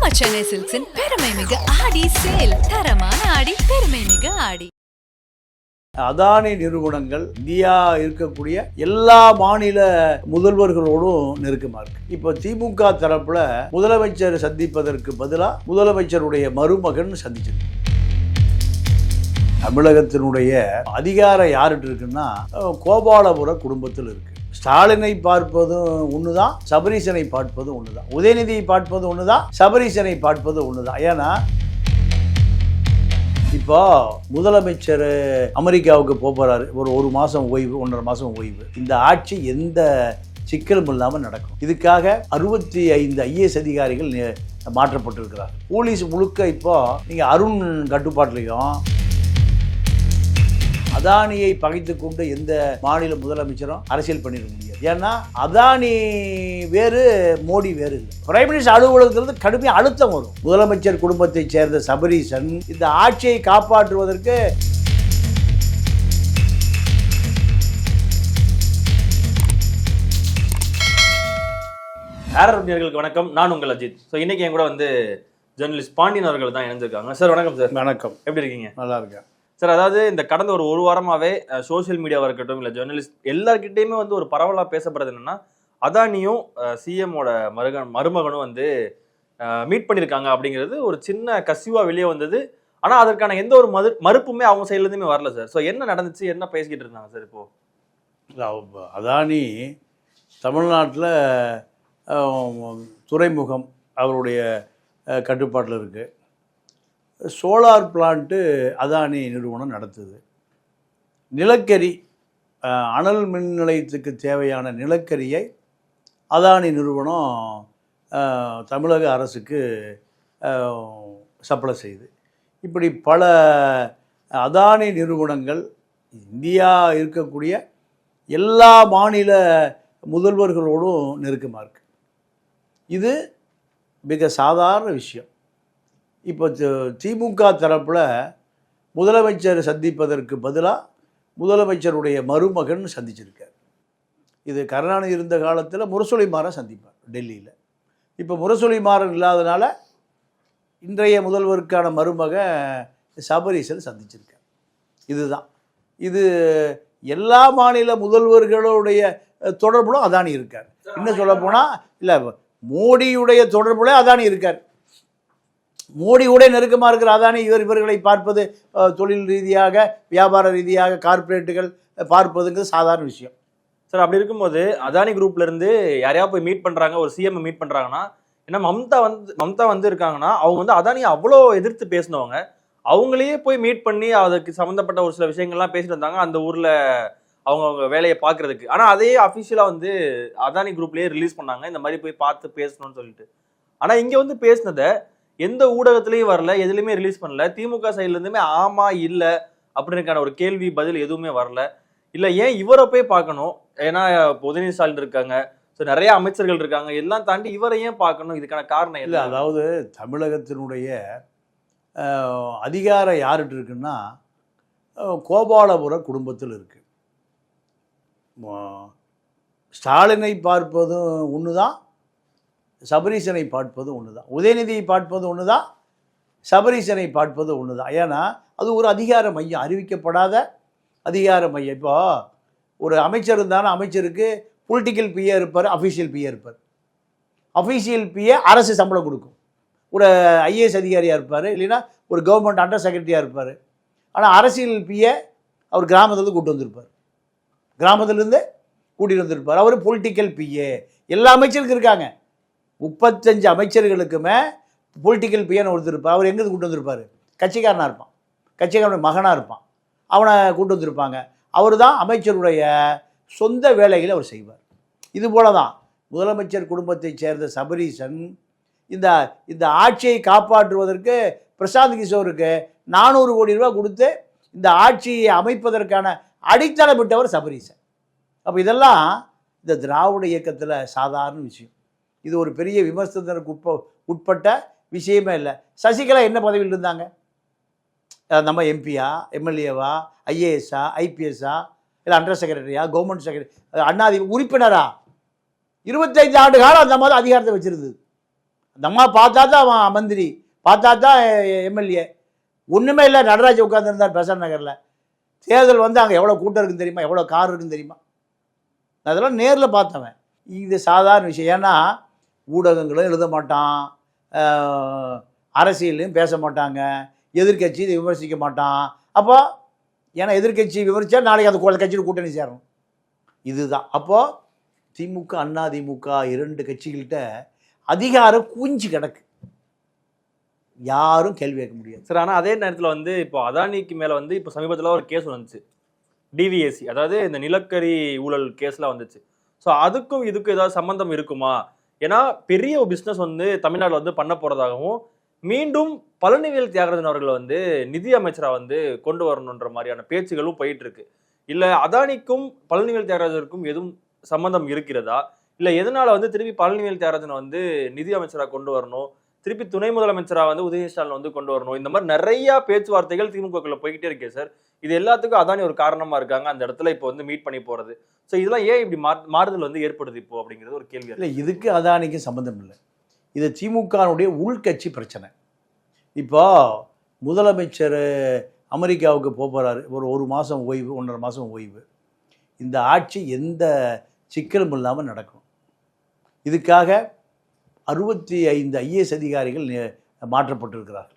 நம்ம சென்னை சில்க்ஸின் பெருமை மிகு ஆடி சேல். தரமான ஆடி பெருமை மிகு ஆடி. அதானி நிறுவனங்கள் இந்தியா இருக்கக்கூடிய எல்லா மாநில முதல்வர்களோடும் நெருக்கமா இருக்கு. இப்போ திமுக தரப்புல முதலமைச்சர் சந்திப்பதற்கு பதிலா முதலமைச்சருடைய மருமகன் சந்திச்சிருக்கு தமிழகத்தினுடைய அதிகாரம் யார்கிட்ட இருக்குன்னா கோபாலபுர குடும்பத்தில் இருக்கு. ஸ்டாலினை பார்ப்பதும் ஒண்ணுதான் சபரீசனை பார்ப்பதும் ஒண்ணுதான் உதயநிதியை பார்ப்பது ஒண்ணுதான் சபரீசனை பார்ப்பது ஒண்ணுதான் ஏன்னா இப்போ முதலமைச்சர் அமெரிக்காவுக்கு போகிறாரு போறாரு ஒரு ஒரு மாதம் ஓய்வு ஒன்றரை மாதம் ஓய்வு. இந்த ஆட்சி எந்த சிக்கலும் இல்லாமல் நடக்கும். இதுக்காக அறுபத்தி ஐந்து ஐஏஎஸ் அதிகாரிகள் மாற்றப்பட்டிருக்கிறார் போலீஸ் முழுக்க இப்போ நீங்கள் அருண் கட்டுப்பாட்டிலையும் அதானியை பகைத்து கொண்டு எந்த மாநில முதலமைச்சரும் அரசியல் பண்ணிட முடியாது. ஏன்னா அதானி வேறு மோடி வேறு இல்லை. பிரைம் மினிஸ்டர் அலுவலகத்திலிருந்து கடுமையாக அழுத்தம் வரும். முதலமைச்சர் குடும்பத்தைச் சேர்ந்த சபரீசன் இந்த ஆட்சியை காப்பாற்றுவதற்கு ஆரர் நேயர்களுக்கு வணக்கம்? நான் உங்கள் அஜித். ஸோ இன்னைக்கு என் கூட வந்து ஜெர்னலிஸ்ட் பாண்டியன் அவர்கள் தான் இணைஞ்சிருக்காங்க சார் வணக்கம் சார் வணக்கம். எப்படி இருக்கீங்க? நல்லா இருக்கேன். சார் அதாவது இந்த கடந்த ஒரு ஒரு வாரமாகவே சோஷியல் மீடியாவாக இருக்கட்டும் இல்லை ஜெர்னலிஸ்ட் எல்லார்கிட்டயுமே வந்து ஒரு பரவலாக பேசப்படுறது என்னன்னா அதானியும் சிஎம்மோட மருகன் மருமகனும் வந்து மீட் பண்ணியிருக்காங்க அப்படிங்கிறது ஒரு சின்ன கசிவாக வெளியே வந்தது. ஆனால் அதற்கான எந்த ஒரு மறு மறுப்புமே அவங்க சைட்லேருந்துமே வரல சார். ஸோ என்ன நடந்துச்சு? என்ன பேசிக்கிட்டு இருந்தாங்க சார் இப்போ? அதானி தமிழ்நாட்டில் துறைமுகம் அவருடைய கட்டுப்பாட்டில் இருக்குது சோலார் பிளான்ட்டு அதானி நிறுவனம் நடத்துது. நிலக்கரி அனல் மின் நிலையத்துக்கு தேவையான நிலக்கரியை அதானி நிறுவனம் தமிழக அரசுக்கு சப்ளை செய்யுது இப்படி பல அதானி நிறுவனங்கள் இந்தியா இருக்கக்கூடிய எல்லா மாநில முதல்வர்களோடும் நெருக்கமாக இருக்குது இது மிக சாதாரண விஷயம். இப்போ திமுக தரப்பில் முதலமைச்சர் சந்திப்பதற்கு பதிலாக முதலமைச்சருடைய மருமகன் சந்திச்சிருக்கார். இது கருணாநிதி இருந்த காலத்தில் முரசொலிமாரை சந்திப்பார் டெல்லியில். இப்போ முரசொலிமாறன் இல்லாதனால இன்றைய முதல்வருக்கான மருமக சபரீசன் சந்திச்சிருக்கார். இதுதான். இது எல்லா மாநில முதல்வர்களுடைய அஹ், தொடர்புலும் அதானி இருக்கார். இன்னும் சொல்ல போனால் இல்லை மோடியுடைய தொடர்புல அதானி இருக்கார். மோடி கூட நெருக்கமாக இருக்கிற அதானி இவர் இவர்களை பார்ப்பது தொழில் ரீதியாக வியாபார ரீதியாக கார்ப்பரேட்டுகள் பார்ப்பதுங்கிறது சாதாரண விஷயம். சார் அப்படி இருக்கும்போது அதானி குரூப்லேருந்து யாரையா போய் மீட் பண்ணுறாங்க ஒரு சிஎம் மீட் பண்ணுறாங்கன்னா ஏன்னா மம்தா வந்து மம்தா வந்து இருக்காங்கன்னா அவங்க வந்து அதானியை அவ்வளோ எதிர்த்து பேசினவங்க. அவங்களையே போய் மீட் பண்ணி அதுக்கு சம்மந்தப்பட்ட ஒரு சில விஷயங்கள்லாம் பேசிட்டு வந்தாங்க அந்த ஊரில் அவங்க அவங்க வேலையை பார்க்குறதுக்கு. ஆனால் அதே அஃபிஷியலாக வந்து அதானி குரூப்லேயே ரிலீஸ் பண்ணாங்க இந்த மாதிரி போய் பார்த்து பேசணும்னு சொல்லிட்டு. ஆனால் இங்கே வந்து பேசினதை எந்த ஊடகத்திலயும் வரல எதுலையுமே ரிலீஸ் பண்ணல. திமுக சைட்ல இருந்துமே ஆமா இல்ல அப்படின்றக்கான ஒரு கேள்வி பதில் எதுவுமே வரல. இல்ல ஏன் இவரை போய் பார்க்கணும்? ஏன்னா உதயநிதி ஸ்டாலின் இருக்காங்க. ஸோ நிறைய அமைச்சர்கள் இருக்காங்க. எல்லாம் தாண்டி இவரை ஏன் பார்க்கணும்? இதுக்கான காரணம் இல்லை அதாவது தமிழகத்தினுடைய அதிகாரம் யார்கிட்ட இருக்குன்னா கோபாலபுர குடும்பத்தில் இருக்கு. ம- ஸ்டாலினை பார்ப்பதும் ஒன்று தான் சபரீசனை பார்ப்பதும் ஒன்று தான் உதயநிதியை பார்ப்பது ஒன்று தான் சபரீசனை பார்ப்பது ஒன்று தான் ஏன்னா அது ஒரு அதிகார மையம். அறிவிக்கப்படாத அதிகார மையம். இப்போ ஒரு அமைச்சர் இருந்தாலும் அமைச்சருக்கு பொலிட்டிக்கல் பிஏ இருப்பார் அஃபீஷியல் பிஏ இருப்பார். அஃபீஷியல் பிஏ அரசு சம்பளம் கொடுக்கும். ஒரு ஐஏஎஸ் அதிகாரியாக இருப்பார் இல்லைன்னா ஒரு கவர்மெண்ட் அண்டர் செக்ரட்டரியாக இருப்பார். ஆனால் அரசியல் பிஏ அவர் கிராமத்துலேருந்து கூட்டு வந்திருப்பார். கிராமத்துலேருந்து கூட்டிகிட்டு வந்திருப்பார். அவர் பொலிட்டிக்கல் பிஏ எல்லா அமைச்சருக்கும் இருக்காங்க. முப்பத்தஞ்சு அமைச்சர்களுக்குமே பொலிட்டிக்கல் பியன் ஒருத்தர் இருப்பார். அவர் எங்கேருந்து கூட்டு வந்திருப்பார்? கட்சிக்காரனாக இருப்பான். கட்சிக்காரனுடைய மகனாக இருப்பான். அவனை கூட்டு வந்திருப்பாங்க. அவர் தான் அமைச்சருடைய சொந்த வேலைகளை அவர் செய்வார். இது போல தான் முதலமைச்சர் குடும்பத்தைச் சேர்ந்த சபரீசன் இந்த இந்த ஆட்சியை காப்பாற்றுவதற்கு பிரசாந்த் கிஷோருக்கு நானூறு கோடி ரூபா கொடுத்து இந்த ஆட்சியை அமைப்பதற்கான அடித்தளமிட்டவர் சபரீசன். அப்போ இதெல்லாம் இந்த திராவிட இயக்கத்தில் சாதாரண விஷயம். இது ஒரு பெரிய விமர்சனத்திற்கு உட்ப உட்பட்ட விஷயமே இல்லை. சசிகலா என்ன பதவியில் இருந்தாங்க? நம்ம எம்பியா எம்எல்ஏவா ஐஏஎஸ்ஸா ஐபிஎஸ்ஸா இல்லை அண்டர் செக்ரட்டரியா கவர்மெண்ட் செக்ரட்டரி அண்ணாதி உறுப்பினரா? இருபத்தைந்து ஆண்டு காலம் அந்த மாதிரி அதிகாரத்தை வச்சிருந்தது. அந்த அம்மா பார்த்தா தான் அவன் மந்திரி பார்த்தா தான் எம்எல்ஏ. ஒன்றுமே இல்லை நடராஜ் உட்காந்துருந்தார் பெசன் நகரில். தேர்தல் வந்து அங்கே எவ்வளோ கூட்டம் இருக்குன்னு தெரியுமா? எவ்வளோ கார் இருக்குன்னு தெரியுமா? அதெல்லாம் நேரில் பார்த்தவன். இது சாதாரண விஷயம். ஏன்னா ஊடகங்களும் எழுத மாட்டான். அரசியலையும் பேச மாட்டாங்க. எதிர்க்கட்சி இதை விமர்சிக்க மாட்டான். அப்போ ஏன்னா எதிர்க்கட்சி விமர்சித்தா நாளைக்கு அந்த கோல கட்சியில் கூட்டணி சேரணும். இதுதான். அப்போது திமுக அண்ணா திமுக இரண்டு கட்சிகள்கிட்ட அதிகாரம் குஞ்சு கிடக்கு. யாரும் கேள்வி கேட்க முடியாது. சார் ஆனால் அதே நேரத்தில் வந்து இப்போ அதானிக்கு மேலே வந்து இப்போ சமீபத்தில் ஒரு கேஸ் வந்துச்சு. டிவிஎஸ்சி அதாவது இந்த நிலக்கரி ஊழல் கேஸ்லாம் வந்துச்சு. ஸோ அதுக்கும் இதுக்கும் ஏதாவது சம்மந்தம் இருக்குமா? ஏன்னா பெரிய ஒரு பிஸ்னஸ் வந்து தமிழ்நாட்டில் வந்து பண்ண போறதாகவும் மீண்டும் பழனிவேல் தியாகராஜன் அவர்களை வந்து நிதி அமைச்சராக வந்து கொண்டு வரணுன்ற மாதிரியான பேச்சுகளும் போயிட்டு இருக்கு இல்ல அதானிக்கும் பழனிவேல் தியாகராஜருக்கும் எதுவும் சம்பந்தம் இருக்கிறதா? இல்ல எதனால வந்து திருப்பி பழனிவேல் தியாகராஜனை வந்து நிதி அமைச்சராக கொண்டு வரணும்? திருப்பி துணை முதலமைச்சராக வந்து உதயஸ்டாலின் வந்து கொண்டு வரணும்? இந்த மாதிரி நிறைய பேச்சுவார்த்தைகள் திமுகக்குள்ள போய்கிட்டே இருக்கே சார். இது எல்லாத்துக்கும் அதானி ஒரு காரணமா இருக்காங்க. அந்த இடத்துல இப்போ வந்து மீட் பண்ணி போறது. ஸோ இதெல்லாம் ஏன் இப்படி மா- மாறுதல் வந்து ஏற்படுது இப்போ அப்படிங்கிறது ஒரு கேள்வி இல்லை இதுக்கு அதானிக்கு சம்மந்தம் இல்லை. இது திமுகனுடைய உள்கட்சி பிரச்சனை. இப்போ முதலமைச்சர் அமெரிக்காவுக்கு போக போகிறாரு ஒரு ஒரு மாதம் ஓய்வு ஒன்றரை மாதம் ஓய்வு. இந்த ஆட்சி எந்த சிக்கலும் இல்லாமல் நடக்கும். இதுக்காக அறுபத்தி ஐந்து ஐஏஎஸ் அதிகாரிகள் மாற்றப்பட்டிருக்கிறார்கள்.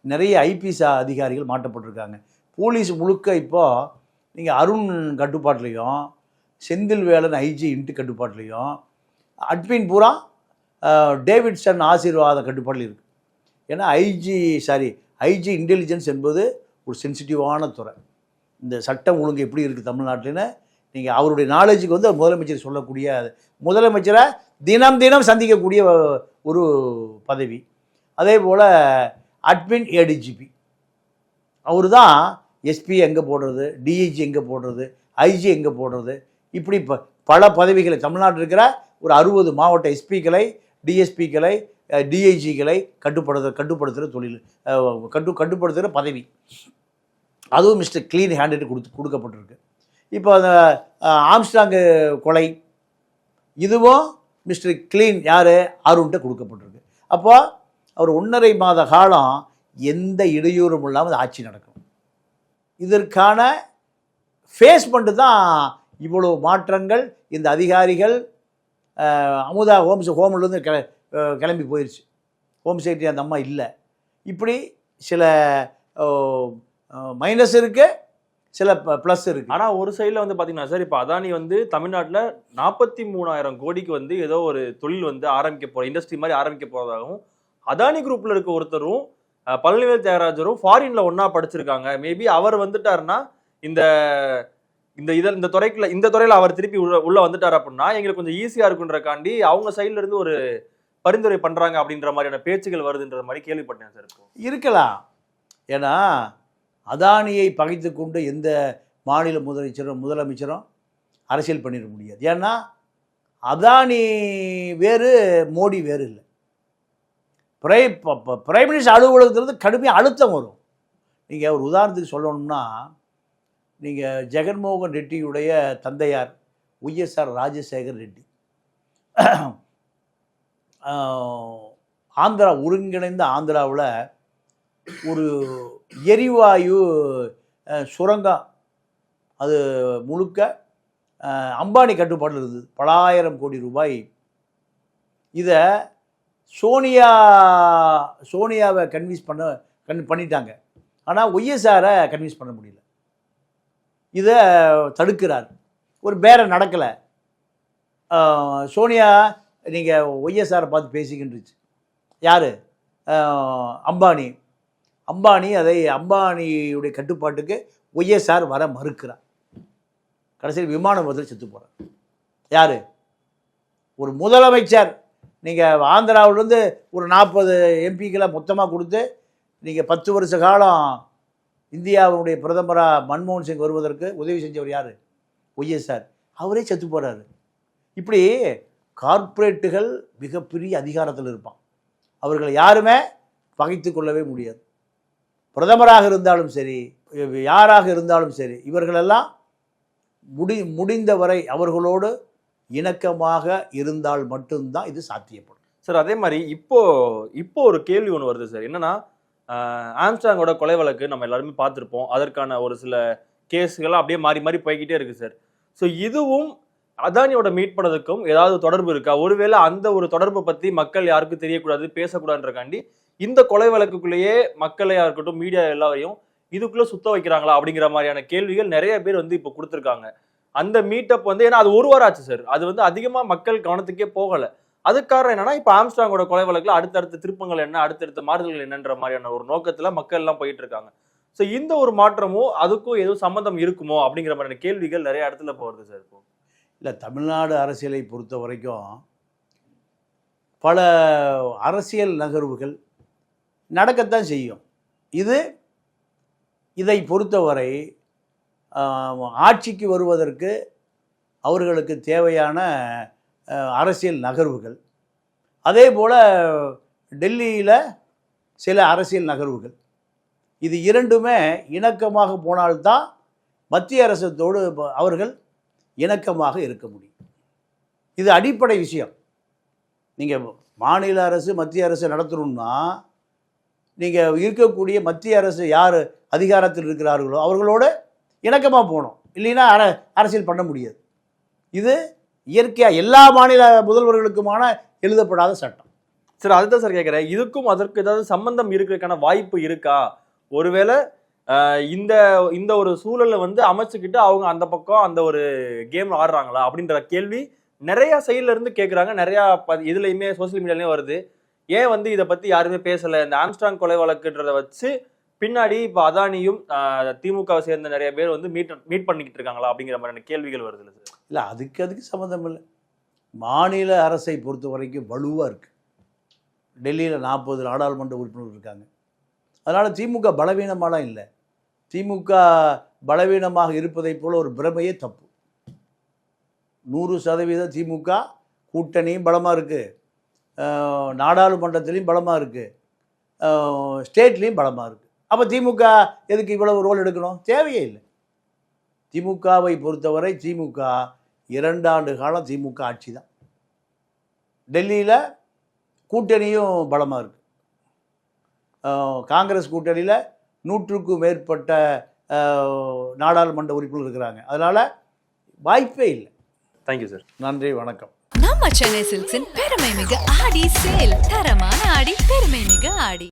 நிறைய ஐபிஎஸ் அதிகாரிகள் மாற்றப்பட்டிருக்காங்க. போலீஸ் முழுக்க இப்போ நீங்கள் அருண் கட்டுப்பாட்டிலையும் செந்தில் வேலன் ஐஜி இன்ட்டு கட்டுப்பாட்டிலையும் அட்மின் பூரா டேவிட்சன் ஆசீர்வாத கட்டுப்பாட்டில் இருக்குது ஏன்னா ஐஜி சாரி ஐஜி இன்டெலிஜென்ஸ் என்பது ஒரு சென்சிட்டிவான துறை. இந்த சட்டம் ஒழுங்கு எப்படி இருக்குது தமிழ்நாட்டில்னு நீங்கள் அவருடைய நாலேஜுக்கு வந்து முதலமைச்சர் சொல்லக்கூடிய முதலமைச்சரை தினம் தினம் சந்திக்கக்கூடிய ஒரு பதவி. அதே போல் அட்மின் ஏடிஜிபி அவர் தான் எஸ்பி எங்கே போடுறது டிஐஜி எங்கே போடுறது ஐஜி எங்கே போடுறது? இப்படி ப பல பதவிகளை தமிழ்நாட்டில் இருக்கிற ஒரு அறுபது மாவட்ட எஸ்பிக்களை டிஎஸ்பிக்களை டிஐஜிகளை கட்டுப்படுத்த கட்டுப்படுத்துகிற தொழில் கட்டு கட்டுப்படுத்துகிற பதவி. அதுவும் மிஸ்டர் க்ளீன் ஹேண்டட் கொடுத்து கொடுக்கப்பட்டிருக்கு. இப்போ அந்த ஆம்ஸ்டாங்கு கொலை இதுவும் மிஸ்டர் க்ளீன் யார்? அருண்கிட்ட கொடுக்கப்பட்டிருக்கு. அப்போ அவர் ஒன்றரை மாத காலம் எந்த இடையூறும் இல்லாமல் ஆட்சி நடக்கும். இதற்கான ஃபேஸ் பண்ணிட்டு தான் இவ்வளோ மாற்றங்கள். இந்த அதிகாரிகள் அமுதா ஹோம்ஸ் ஹோம்லேருந்து கிள கிளம்பி போயிடுச்சு ஹோம் செக்ரட்டரி அந்த அம்மா இல்லை. இப்படி சில மைனஸ் இருக்குது சில ப்ளஸ் இருக்குது ஆனால் ஒரு சைடில் வந்து பார்த்திங்கன்னா சார் இப்போ அதானி வந்து தமிழ்நாட்டில் நாற்பத்தி மூணாயிரம் கோடிக்கு வந்து ஏதோ ஒரு தொழில் வந்து ஆரம்பிக்க போகிற இண்டஸ்ட்ரி மாதிரி ஆரம்பிக்க போகிறதாகவும் அதானி குரூப்பில் இருக்க ஒருத்தரும் பழனிவேல் தியாகராஜரும் ஃபாரின்ல ஒன்னா படிச்சிருக்காங்க. மேபி அவர் வந்துட்டாருன்னா இந்த இந்த இதில் இந்த துறைக்குள்ள இந்த துறையில அவர் திருப்பி உள்ள உள்ள வந்துட்டார் அப்படின்னா எங்களுக்கு கொஞ்சம் ஈஸியா இருக்குன்றக்காண்டி அவங்க சைட்ல இருந்து ஒரு பரிந்துரை பண்றாங்க அப்படின்ற மாதிரியான பேச்சுகள் வருதுன்ற மாதிரி கேள்விப்பட்டேன் சார் இருக்கலாம். ஏன்னா அதானியை பகைத்து கொண்டு எந்த மாநில முதலமைச்சரும் முதலமைச்சரும் அரசியல் பண்ணிட முடியாது. ஏன்னா அதானி வேறு மோடி வேறு இல்லை. பிரை பிரைம் மினிஸ்டர் அலுவலகத்திலிருந்து கடுமையாக அழுத்தம் வரும். நீங்கள் ஒரு உதாரணத்துக்கு சொல்லணும்னா நீங்கள் ஜெகன்மோகன் ரெட்டியுடைய தந்தையார் ஒய்எஸ்ஆர் ராஜசேகர் ரெட்டி. ஆந்திரா ஒருங்கிணைந்த ஆந்திராவில் ஒரு எரிவாயு சுரங்கம் அது முழுக்க அம்பானி கட்டுப்பாட்டில் இருந்தது. பலாயிரம் கோடி ரூபாய். இதை சோனியா சோனியாவை கன்வின்ஸ் பண்ண கன் பண்ணிட்டாங்க. ஆனால் ஒய்எஸ்ஆரை கன்வின்ஸ் பண்ண முடியல. இதை தடுக்கிறார். ஒரு பேரம் நடக்கலை. சோனியா நீங்கள் ஒய்எஸ்ஆரை பார்த்து பேசிக்கின்றுச்சு. யார்? அம்பானி. அம்பானி அதை அம்பானியுடைய கட்டுப்பாட்டுக்கு ஒய்எஸ்ஆர் வர மறுக்கிறார். கடைசியில் விமான விபத்தில் செத்து போகிறார் யார்? ஒரு முதலமைச்சர். நீங்கள் ஆந்திராவிலேருந்து ஒரு நாற்பது எம்பிக்களை மொத்தமாக கொடுத்து நீங்கள் பத்து வருஷ காலம் இந்தியாவுடைய பிரதமராக மன்மோகன் சிங் வருவதற்கு உதவி செஞ்சவர் யார்? ஒய்எஸ்ஆர் அவரே செத்து போகிறாரு இப்படி கார்ப்பரேட்டுகள் மிகப்பெரிய அதிகாரத்தில் இருப்பான். அவர்களை யாருமே பகைத்து கொள்ளவே முடியாது. பிரதமராக இருந்தாலும் சரி யாராக இருந்தாலும் சரி இவர்களெல்லாம் முடி முடிந்தவரை அவர்களோடு இணக்கமாக இருந்தால் மட்டும்தான் இது சாத்தியப்படும். சார் அதே மாதிரி இப்போ இப்போ ஒரு கேள்வி ஒன்று வருது சார். என்னன்னா ஆம்ஸ்டாங்கோட கொலை வழக்கு நம்ம எல்லாருமே பார்த்துருப்போம். அதற்கான ஒரு சில கேஸுகள்லாம் அப்படியே மாறி மாறி போய்கிட்டே இருக்கு சார். ஸோ இதுவும் அதானியோட மீட் பண்ணதுக்கும் ஏதாவது தொடர்பு இருக்கா? ஒருவேளை அந்த ஒரு தொடர்பை பத்தி மக்கள் யாருக்கும் தெரியக்கூடாது பேசக்கூடாதுன்றக்காண்டி இந்த கொலை வழக்குக்குள்ளேயே மக்களையா இருக்கட்டும் மீடியா எல்லாரையும் இதுக்குள்ள சுத்த வைக்கிறாங்களா அப்படிங்கிற மாதிரியான கேள்விகள் நிறைய பேர் வந்து இப்போ கொடுத்துருக்காங்க. அந்த மீட்டப் வந்து ஏன்னா அது ஒரு வாரம் ஆச்சு சார் அது வந்து அதிகமாக மக்கள் கவனத்துக்கே போகலை. அதுக்கு காரணம் என்னன்னா இப்போ ஆம்ஸ்டாங்கோட கொலை வழக்கில் அடுத்தடுத்த திருப்பங்கள் என்ன அடுத்தடுத்த மாறுதல்கள் என்னன்ற மாதிரியான ஒரு நோக்கத்தில் மக்கள் எல்லாம் போயிட்டு இருக்காங்க ஸோ இந்த ஒரு மாற்றமும் அதுக்கும் எதுவும் சம்மந்தம் இருக்குமோ அப்படிங்கிற மாதிரியான கேள்விகள் நிறைய இடத்துல போகிறது சார் இப்போ. இல்லை தமிழ்நாடு அரசியலை பொறுத்த வரைக்கும் பல அரசியல் நகர்வுகள் நடக்கத்தான் செய்யும். இது இதை பொறுத்தவரை ஆட்சிக்கு வருவதற்கு அவர்களுக்கு தேவையான அரசியல் நகர்வுகள். அதே போல் டெல்லியில் சில அரசியல் நகர்வுகள். இது இரண்டுமே இணக்கமாக போனால்தான் மத்திய அரசத்தோடு அவர்கள் இணக்கமாக இருக்க முடியும். இது அடிப்படை விஷயம். நீங்கள் மாநில அரசு மத்திய அரசு நடத்தணும்னா நீங்கள் இருக்கக்கூடிய மத்திய அரசு யார் அதிகாரத்தில் இருக்கிறார்களோ அவர்களோட இணக்கமாக போகணும். இல்லைன்னா அர அரசியல் பண்ண முடியாது. இது இயற்கையாக எல்லா மாநில முதல்வர்களுக்குமான எழுதப்படாத சட்டம். சார் அதுதான் சார் கேட்குறேன் இதுக்கும் அதற்கு ஏதாவது சம்பந்தம் இருக்கிறதுக்கான வாய்ப்பு இருக்கா? ஒருவேளை இந்த இந்த ஒரு சூழலை வந்து அமைச்சுக்கிட்டு அவங்க அந்த பக்கம் அந்த ஒரு கேம் ஆடுறாங்களா? அப்படின்ற கேள்வி நிறையா சைட்ல இருந்து கேட்குறாங்க நிறையா ப- இதுலையுமே சோசியல் மீடியாலயும் வருது. ஏன் வந்து இதை பற்றி யாருமே பேசலை? இந்த ஆம்ஸ்ட்ராங் கொலை வழக்குன்றத வச்சு பின்னாடி இப்போ அதானியும் திமுகவை சேர்ந்த நிறைய பேர் வந்து மீட் மீட் பண்ணிக்கிட்டு இருக்காங்களா அப்படிங்கிற மாதிரியான கேள்விகள் வருது இல்லை இல்லை அதுக்கு அதுக்கு சம்மந்தம் இல்லை. மாநில அரசை பொறுத்த வரைக்கும் வலுவாக இருக்குது டெல்லியில் நாற்பது நாடாளுமன்ற உறுப்பினர்கள் இருக்காங்க. அதனால் திமுக பலவீனமாலாம் இல்லை. திமுக பலவீனமாக இருப்பதைப் போல் ஒரு பிரமையே தப்பு. நூறு சதவீதம் திமுக கூட்டணியும் பலமாக இருக்குது நாடாளுமன்றத்திலையும் பலமாக இருக்குது ஸ்டேட்லேயும் பலமாக இருக்குது அப்போ திமுக எதுக்கு இவ்வளவு ரோல் எடுக்கணும்? தேவையே இல்லை. திமுகவை பொறுத்தவரை திமுக இரண்டாண்டு காலம் திமுக ஆட்சி தான் டெல்லியில் கூட்டணியும் பலமாக இருக்குது காங்கிரஸ் கூட்டணியில் நூற்றுக்கும் மேற்பட்ட நாடாளுமன்ற உறுப்பினர் இருக்கிறாங்க. அதனால் வாய்ப்பே இல்லை. தேங்க்யூ சார் நன்றி வணக்கம். நம்ம சென்னை சில்க்ஸின் பெருமை மிக ஆடி சேல் தரமான ஆடி பெருமை மிக ஆடி.